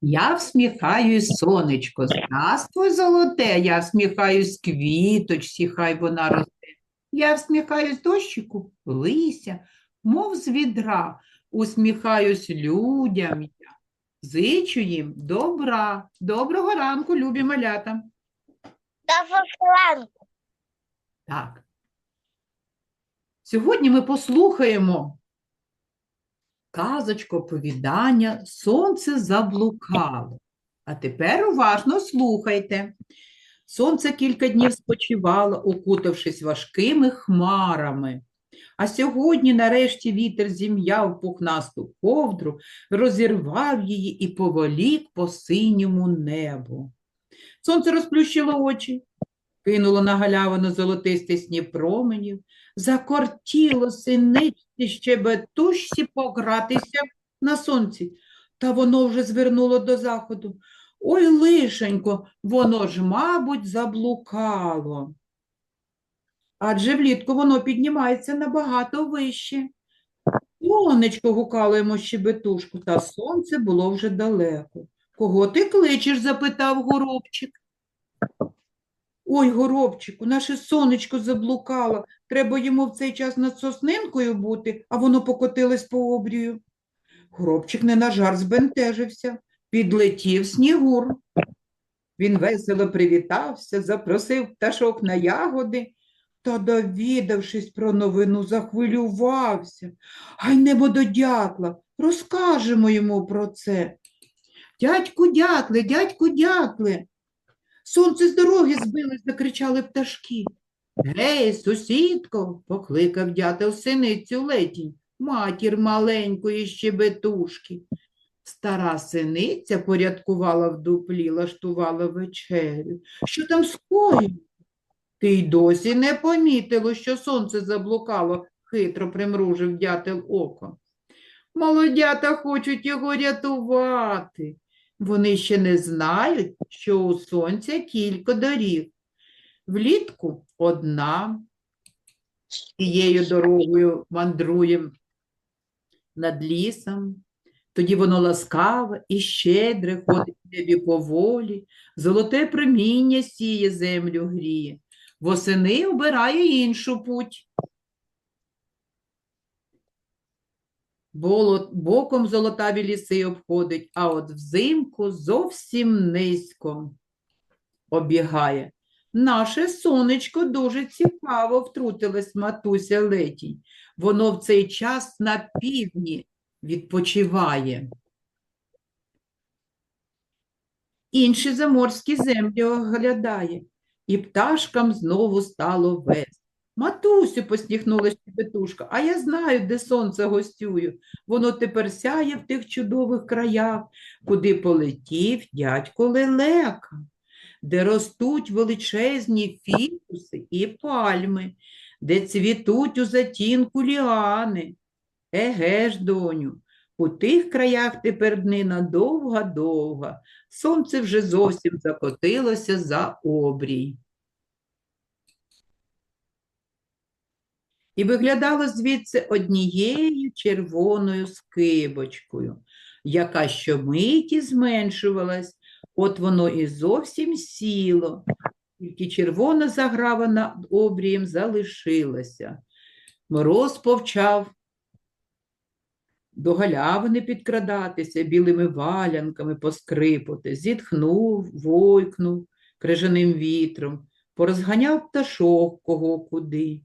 Я всміхаюсь, сонечко, здравствуй, золоте, я всміхаюсь квіточці, хай вона росте. Я всміхаюсь дощику, лися, мов з відра, усміхаюсь людям я. Зичу їм добра. Доброго ранку, любі малята. Доброго Так. Сьогодні ми послухаємо казочку оповідання Сонце заблукало. А тепер уважно слухайте. Сонце кілька днів спочивало, укутавшись важкими хмарами. А сьогодні, нарешті, вітер зім'яв пухнасту ковдру, розірвав її і поволік по синьому небу. Сонце розплющило очі, кинуло на галявину золотистий снів променів, закортіло синичці щебетушці погратися на сонці, та воно вже звернуло до заходу. Ой, лишенько, воно ж, мабуть, заблукало. Адже влітку воно піднімається набагато вище. Сонечко гукало йому щебетушку, та сонце було вже далеко. Кого ти кличеш? запитав горобчик. Ой, горобчику, наше сонечко заблукало. Треба йому в цей час над соснинкою бути, а воно покотилось по обрію. Горобчик не на жарт збентежився, підлетів снігур. Він весело привітався, запросив пташок на ягоди, та, довідавшись про новину, захвилювався. Гайнемо до дятла, розкажемо йому про це. Дядьку дятле, дядьку дятле. Сонце з дороги збилось, закричали пташки. Гей, сусідко, покликав дятел синицю летінь, матір маленької щебетушки. Стара синиця порядкувала в дуплі, лаштувала вечерю. Що там скоїв? Ти й досі не помітило, що сонце заблукало, хитро примружив дятел око. Молодята хочуть його рятувати. Вони ще не знають, що у сонця кілька доріг. Влітку одна, тією дорогою мандрує над лісом. Тоді воно ласкаве і щедре ходить в небі поволі, золоте проміння сіє землю гріє, восени обирає іншу путь. Боком золотаві ліси обходить, а от взимку зовсім низько обігає. Наше сонечко дуже цікаво втрутилась матуся летінь. Воно в цей час на півдні відпочиває. Інші заморські землі оглядає, і пташкам знову стало весело. Матусю, посміхнулася Петушка, а я знаю, де сонце гостює. Воно тепер сяє в тих чудових краях, куди полетів дядько Лелека, де ростуть величезні фікуси і пальми, де цвітуть у затінку ліани. Еге ж, доню, у тих краях тепер днина довга-довга, сонце вже зовсім закотилося за обрій. І виглядало звідси однією червоною скибочкою, яка щомиті зменшувалась, от воно і зовсім сіло, тільки червона заграва над обрієм залишилася. Мороз повчав до галявини підкрадатися, білими валянками поскрипати, зітхнув, войкнув крижаним вітром, порозганяв пташок кого куди.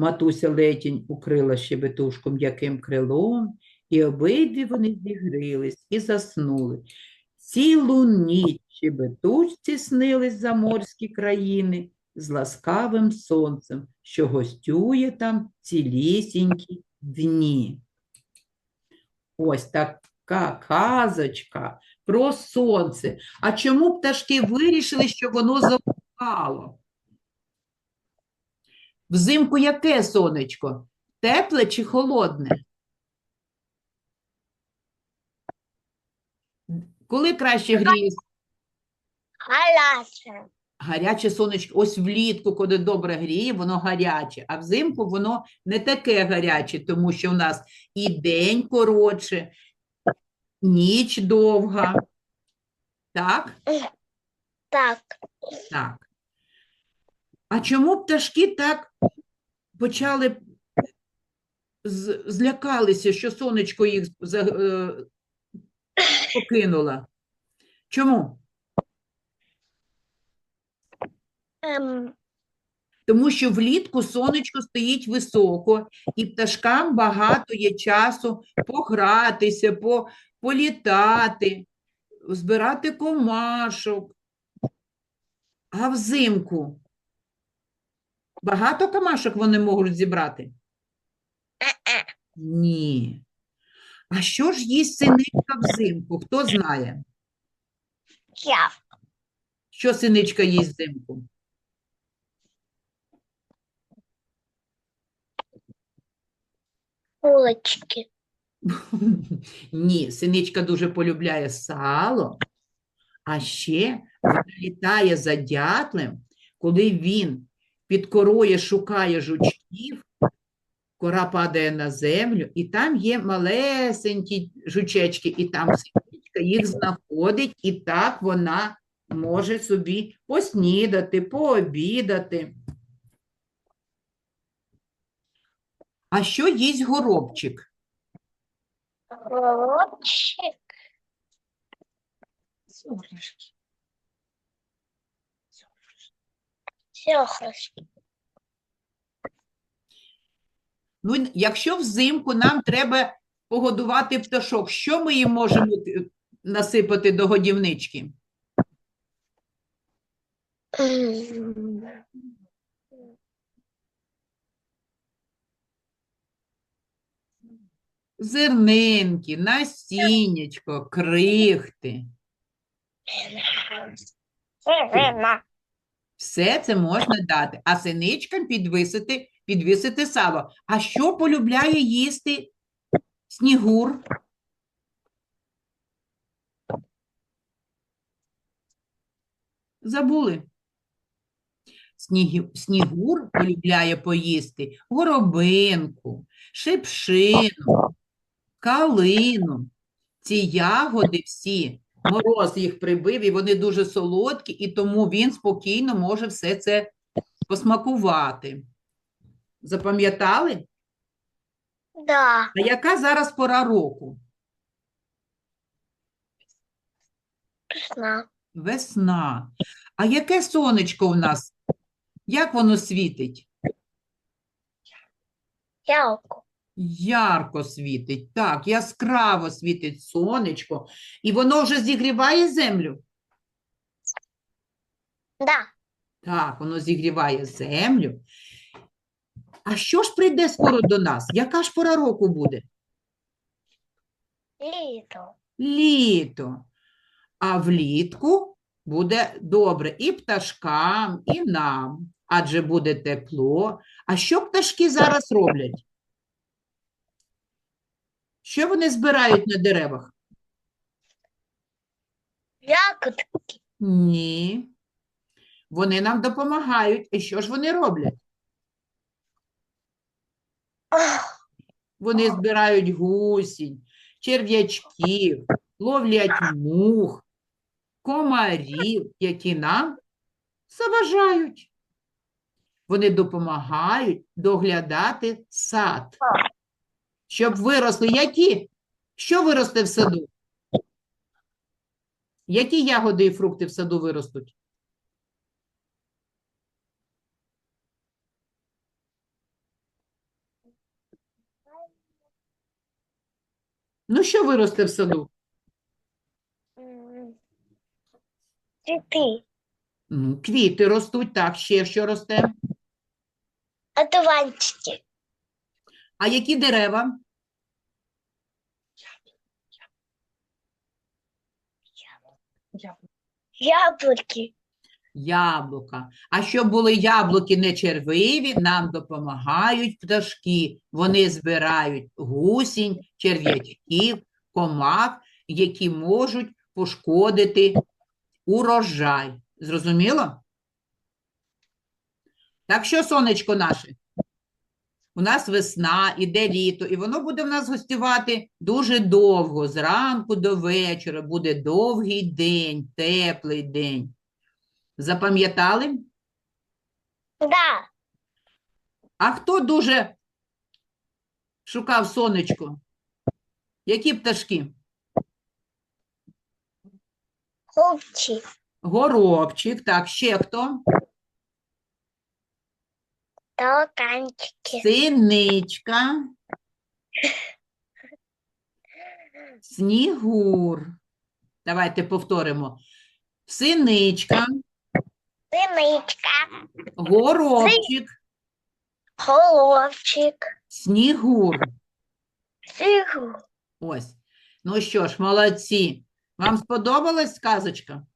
Матуся летінь укрила щебетушку м'яким крилом, і обидві вони зігрілись і заснули. Цілу ніч щебетушці снились заморські країни з ласкавим сонцем, що гостює там цілісінькі дні. Ось така казочка про сонце. А чому пташки вирішили, що воно заблукало? Взимку яке сонечко? Тепле чи холодне? Коли краще гріє Гаряче. гаряче сонечко? Ось влітку, коли добре гріє, воно гаряче, а взимку воно не таке гаряче, тому що в нас і день коротше, ніч довга. Так? Так. Так. А чому пташки так почали злякалися, що сонечко їх е, покинуло? Чому? Ем, Тому що влітку сонечко стоїть високо, і пташкам багато є часу погратися, по, політати, збирати комашок. А взимку багато комашок вони можуть зібрати? Ні. А що ж їсть синичка взимку? Хто знає, я. що синичка їсть взимку? Булочки. Ні, синичка дуже полюбляє сало, а ще вона літає за дятлем, коли він під корою шукає жучків, кора падає на землю, і там є малесенькі жучечки, і там синичка їх знаходить, і так вона може собі поснідати, пообідати. А що їсть горобчик? Горобчик. Сёхрышки. Ну, якщо взимку нам треба погодувати пташок, що ми їм можемо е, насипати до годівнички? М, Зернинки, насіннячко, крихти. Ірина. Все це можна дати. А синичкам підвисити, підвисити сало. А що полюбляє їсти снігур? Забули? Снігур полюбляє поїсти горобинку, шипшину, калину. Ці ягоди всі, мороз їх прибив, і вони дуже солодкі, і тому він спокійно може все це посмакувати. Запам'ятали? Да. А яка зараз пора року? Весна. Весна. А яке сонечко в нас? Як воно світить? Ялку. Ярко світить, так, яскраво світить сонечко, і воно вже зігріває землю. Да. Так, воно зігріває землю. А що ж прийде скоро до нас? Яка ж пора року буде? Літо. Літо. А влітку буде добре і пташкам, і нам, адже буде тепло. А що пташки зараз роблять? Що вони збирають на деревах? Ягодки. Ні. Вони нам допомагають. І що ж вони роблять? Вони збирають гусінь, черв'ячків, ловлять мух, комарів, які нам заважають. Вони допомагають доглядати сад, щоб виросли які? Що виросте в саду? Які ягоди і фрукти в саду виростуть? Ну, що виросте в саду? Цвіти. Ну, квіти ростуть, так, ще що росте. Одуванчики. А які дерева? Яблуки. Яблука. А щоб були яблуки не червиві, нам допомагають пташки. Вони збирають гусінь, черв'ячків, комах, які можуть пошкодити урожай. Зрозуміло? Так що, сонечко наше? У нас весна, іде літо, і воно буде в нас гостювати дуже довго, зранку до вечора. Буде довгий день, теплий день. Запам'ятали? Да. А хто дуже шукав сонечко? Які пташки? Хлопчик. Горобчик, так, ще хто? Толканчики. Синичка. Снігур. Давайте повторимо. Синичка, Синичка. горобчик, Головчик. снігур. Фігу. Ось. Ну що ж, молодці. Вам сподобалась сказочка?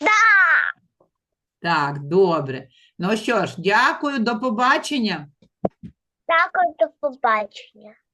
Да. Так, добре. Ну що ж, дякую, до побачення. Дякую, до побачення.